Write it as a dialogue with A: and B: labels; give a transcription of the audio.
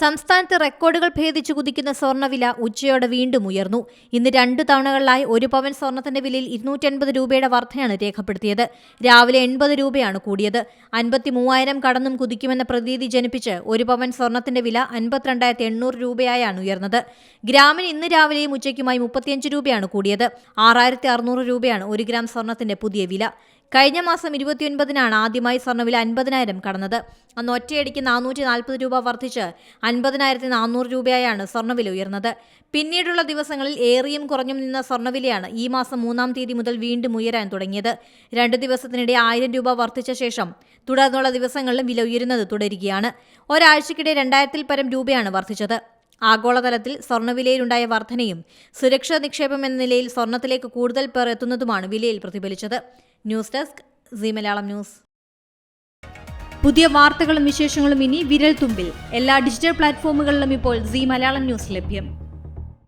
A: സംസ്ഥാനത്ത് റെക്കോർഡുകൾ ഭേദിച്ചു കുതിക്കുന്ന സ്വർണവില ഉച്ചയോടെ വീണ്ടും ഉയർന്നു. ഇന്ന് രണ്ട് തവണകളിലായി ഒരു പവൻ സ്വർണത്തിന്റെ വിലയിൽ ഇരുന്നൂറ്റൻപത് രൂപയുടെ വർധനയാണ് രേഖപ്പെടുത്തിയത്. രാവിലെ എൺപത് രൂപയാണ് കൂടിയത്. അൻപത്തി മൂവായിരം കടന്നും കുതിക്കുമെന്ന പ്രതീതി ജനിപ്പിച്ച് ഒരു പവൻ സ്വർണത്തിന്റെ വില അൻപത്തിരണ്ടായിരത്തി എണ്ണൂറ് രൂപയായാണ് ഉയർന്നത്. ഗ്രാമിന് ഇന്ന് രാവിലെയും ഉച്ചയ്ക്കുമായി മുപ്പത്തിയഞ്ച് രൂപയാണ് കൂടിയത്. ആറായിരത്തി അറുന്നൂറ് രൂപയാണ് ഒരു ഗ്രാം സ്വർണത്തിന്റെ പുതിയ വില. കഴിഞ്ഞ മാസം ഇരുപത്തിയൊൻപതിനാണ് ആദ്യമായി സ്വർണവില അൻപതിനായിരം കടന്നത്. അന്ന് ഒറ്റയടിക്ക് നാനൂറ്റി നാൽപ്പത് രൂപ വർദ്ധിച്ച് അൻപതിനായിരത്തി നാനൂറ് രൂപയായാണ് സ്വർണവില ഉയർന്നത്. പിന്നീടുള്ള ദിവസങ്ങളിൽ ഏറിയും കുറഞ്ഞും നിന്ന സ്വർണവിലയാണ് ഈ മാസം മൂന്നാം തീയതി മുതൽ വീണ്ടും ഉയരാൻ തുടങ്ങിയത്. രണ്ട് ദിവസത്തിനിടെ ആയിരം രൂപ വർദ്ധിച്ച ശേഷം തുടർന്നുള്ള ദിവസങ്ങളിലും വില ഉയരുന്നത് തുടരുകയാണ്. ഒരാഴ്ചക്കിടെ രണ്ടായിരത്തിൽ പരം രൂപയാണ് വർദ്ധിച്ചത്. ആഗോളതലത്തിൽ സ്വർണവിലയിലുണ്ടായ വർധനയും സുരക്ഷാ നിക്ഷേപം എന്ന നിലയിൽ സ്വർണത്തിലേക്ക് കൂടുതൽ പേർ എത്തുന്നതുമാണ് വിലയിൽ പ്രതിഫലിച്ചത്. News desk C Malayalam news. പുതിയ വാർത്തകളും വിശേഷങ്ങളും ഇനി വിരൽ തുമ്പിൽ എല്ലാ ഡിജിറ്റൽ പ്ലാറ്റ്ഫോമുകളിലും ഇപ്പോൾ സി മലയാളം ന്യൂസ് ലഭ്യം.